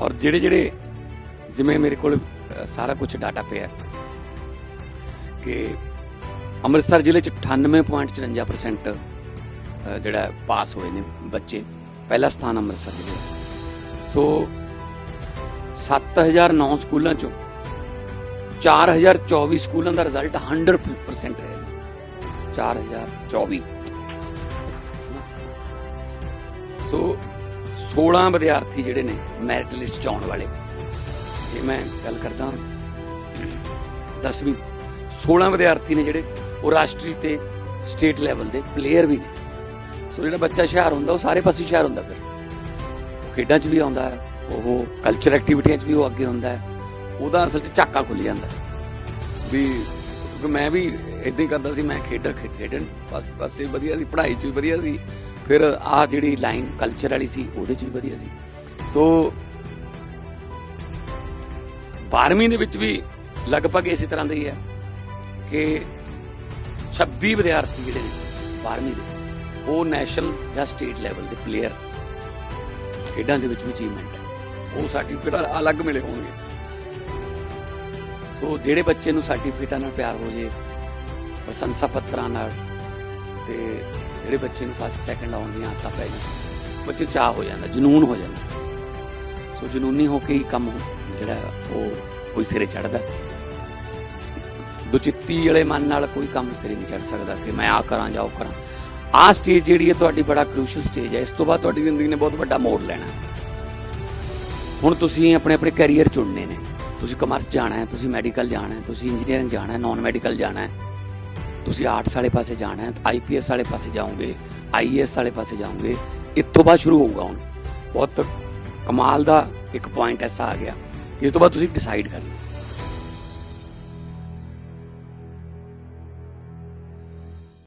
ਔਰ ਜਿਹੜੇ ਜਿਹੜੇ ਜਿਵੇਂ ਮੇਰੇ ਕੋਲ ਸਾਰਾ ਕੁਝ ਡਾਟਾ ਪਿਆ ਕਿ ਅੰਮ੍ਰਿਤਸਰ ਜ਼ਿਲ੍ਹੇ ਚ 98.54% ਅ, ਜਿਹੜਾ ਪਾਸ ਹੋਏ ਨੇ ਬੱਚੇ ਪਹਿਲਾ ਸਥਾਨ ਅੰਮ੍ਰਿਤਸਰ ਜ਼ਿਲ੍ਹੇ ਦਾ। ਸੋ 7009 ਸਕੂਲਾਂ ਚੋਂ 4024 ਸਕੂਲਾਂ ਦਾ ਰਿਜ਼ਲਟ 100% ਹੈ 4024 ਸੋ 16 ਵਿਦਿਆਰਥੀ ਜਿਹੜੇ ਨੇ ਮੈਰਿਟ ਲਿਸਟ ਚ ਆਉਣ ਵਾਲੇ। ਇਹ ਮੈਂ ਗੱਲ ਕਰਦਾ 10ਵੀਂ 16 ਵਿਦਿਆਰਥੀ ਨੇ ਜਿਹੜੇ, ਉਹ ਰਾਸ਼ਟਰੀ ਤੇ ਸਟੇਟ ਲੈਵਲ ਦੇ ਪਲੇਅਰ ਵੀ ਨੇ। ਸੋ ਜਿਹੜਾ ਬੱਚਾ ਹੁਸ਼ਿਆਰ ਹੁੰਦਾ, ਉਹ ਸਾਰੇ ਪਾਸੇ ਹੁਸ਼ਿਆਰ ਹੁੰਦਾ ਫਿਰ। ਉਹ ਖੇਡਾਂ 'ਚ ਵੀ ਆਉਂਦਾ ਹੈ, ਉਹ ਕਲਚਰ ਐਕਟੀਵਿਟੀਆਂ 'ਚ ਵੀ ਉਹ ਅੱਗੇ ਹੁੰਦਾ ਹੈ। ਉਹਦਾ ਅਸਲ 'ਚ ਝਾਕਾ ਖੁੱਲ ਜਾਂਦਾ ਵੀ ਕਿਉਂਕਿ ਮੈਂ ਵੀ ਇਦਾਂ ਹੀ ਕਰਦਾ ਸੀ, ਮੈਂ ਖੇਡਰ ਖੇਡਣ, ਬਸ ਬਸ ਇਹ ਵਧੀਆ ਸੀ, ਪੜ੍ਹਾਈ 'ਚ ਵੀ ਵਧੀਆ ਸੀ। ਫਿਰ ਆ ਜਿਹੜੀ ਲਾਈਨ ਕਲਚਰ ਵਾਲੀ ਸੀ, ਉਹਦੇ 'ਚ ਵੀ ਵਧੀਆ ਸੀ। ਸੋ 12ਵੀਂ ਦੇ ਵਿੱਚ ਵੀ ਲਗਭਗ ਇਸੇ ਤਰ੍ਹਾਂ ਦਾ ਹੀ ਹੈ ਕਿ 26 ਵਿਦਿਆਰਥੀ ਜਿਹੜੇ ਨੇ 12ਵੀਂ ਦੇ, ਉਹ ਨੈਸ਼ਨਲ ਜਾਂ ਸਟੇਟ ਲੈਵਲ ਦੇ ਪਲੇਅਰ ਖੇਡਾਂ ਦੇ ਵਿੱਚ ਵੀ ਅਚੀਵਮੈਂਟ ਹੈ। ਉਹ ਸਰਟੀਫਿਕੇਟ ਅਲੱਗ ਮਿਲੇ ਹੋਣਗੇ। ਸੋ ਜਿਹੜੇ ਬੱਚੇ ਨੂੰ ਸਰਟੀਫਿਕੇਟਾਂ ਨਾਲ ਪਿਆਰ ਹੋ ਜੇ, ਪ੍ਰਸ਼ੰਸਾ ਪੱਤਰਾਂ ਨਾਲ, ਤੇ ਜਿਹੜੇ ਬੱਚੇ ਨੂੰ ਫਸਟ ਸੈਕੰਡ ਆਉਣ ਦੀਆਂ ਆਦਤਾਂ ਪੈ ਜਾਣ ਬੱਚੇ ਚਾਹ ਹੋ ਜਾਂਦਾ, ਜਨੂਨ ਹੋ ਜਾਂਦਾ। ਸੋ ਜਨੂਨੀ ਹੋ ਕੇ ਹੀ ਕੰਮ ਜਿਹੜਾ ਉਹ ਕੋਈ ਸਿਰੇ ਚੜਦਾ ਦੁਚਿੱਤੀ ਵਾਲੇ ਮਨ ਨਾਲ ਕੋਈ ਕੰਮ ਸਿਰੇ ਨਹੀਂ ਚੜ ਸਕਦਾ ਕਿ ਮੈਂ ਆ ਕਰਾਂ ਜਾਂ ਉਹ ਕਰਾਂ। ਆਹ ਸਟੇਜ ਜਿਹੜੀ ਹੈ ਤੁਹਾਡੀ ਬੜਾ ਕ੍ਰੂਸ਼ਲ ਸਟੇਜ ਹੈ। ਇਸ ਤੋਂ ਬਾਅਦ ਤੁਹਾਡੀ ਜ਼ਿੰਦਗੀ ਨੇ ਬਹੁਤ ਵੱਡਾ ਮੋੜ ਲੈਣਾ। ਹੁਣ ਤੁਸੀਂ ਆਪਣੇ ਆਪਣੇ ਕੈਰੀਅਰ ਚੁਣਨੇ ਨੇ। ਤੁਸੀਂ ਕਮਰਸ ਜਾਣਾ ਹੈ, ਤੁਸੀਂ ਮੈਡੀਕਲ ਜਾਣਾ ਹੈ, ਤੁਸੀਂ ਇੰਜੀਨੀਅਰਿੰਗ ਜਾਣਾ ਹੈ ਨਾਨ ਮੈਡੀਕਲ ਜਾਣਾ ਹੈ। ਤੁਸੀਂ ਆਰਟਸ ਵਾਲੇ ਪਾਸੇ ਜਾਣਾ ਹੈ ਆਈਪੀਐਸ ਵਾਲੇ ਪਾਸੇ ਜਾਓਗੇ ਆਈਏਐਸ ਵਾਲੇ ਪਾਸੇ ਜਾਓਗੇ ਇੱਥੋਂ ਬਾਅਦ ਸ਼ੁਰੂ ਹੋਊਗਾ ਹੁਣ। ਬਹੁਤ ਕਮਾਲ ਦਾ ਇੱਕ ਪੁਆਇੰਟ ਐਸਾ ਆ ਗਿਆ ਇਸ ਤੋਂ ਬਾਅਦ ਤੁਸੀਂ ਡਿਸਾਈਡ ਕਰਨਾ।